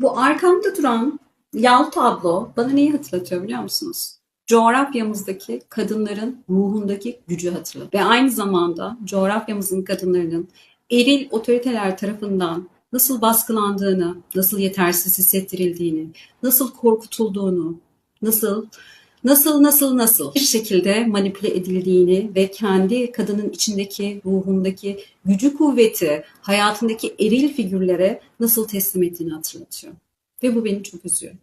Bu arkamda duran yal tablo bana neyi hatırlatıyor biliyor musunuz? Coğrafyamızdaki kadınların ruhundaki gücü hatırlatıyor. Ve aynı zamanda coğrafyamızın kadınlarının eril otoriteler tarafından nasıl baskılandığını, nasıl yetersiz hissettirildiğini, nasıl korkutulduğunu, nasıl nasıl nasıl nasıl bir şekilde manipüle edildiğini ve kendi kadının içindeki ruhundaki gücü kuvveti hayatındaki eril figürlere nasıl teslim ettiğini hatırlatıyor. Ve bu beni çok üzüyor.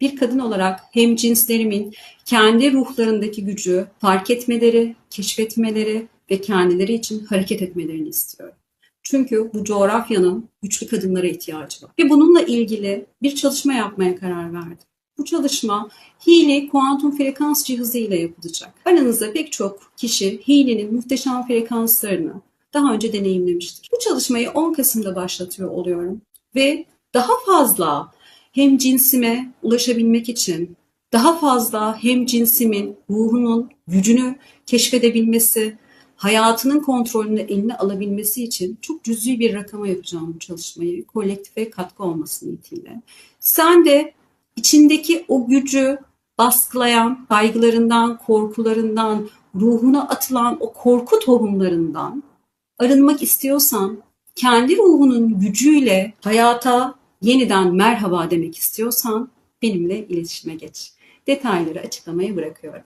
Bir kadın olarak hem cinslerimin kendi ruhlarındaki gücü fark etmeleri, keşfetmeleri ve kendileri için hareket etmelerini istiyorum. Çünkü bu coğrafyanın güçlü kadınlara ihtiyacı var. Ve bununla ilgili bir çalışma yapmaya karar verdim. Bu çalışma Healy kuantum frekans cihazı ile yapılacak. Aranızda pek çok kişi Healy'nin muhteşem frekanslarını daha önce deneyimlemiştir. Bu çalışmayı 10 Kasım'da başlatıyor oluyorum ve daha fazla hem cinsime ulaşabilmek için daha fazla hem cinsimin ruhunun gücünü keşfedebilmesi, hayatının kontrolünü eline alabilmesi için çok cüzi bir rakama yapacağım bu çalışmayı. Kolektife katkı olması niyetiyle. Sen de içindeki o gücü baskılayan kaygılarından, korkularından, ruhuna atılan o korku tohumlarından arınmak istiyorsan, kendi ruhunun gücüyle hayata yeniden merhaba demek istiyorsan benimle iletişime geç. Detayları açıklamaya bırakıyorum.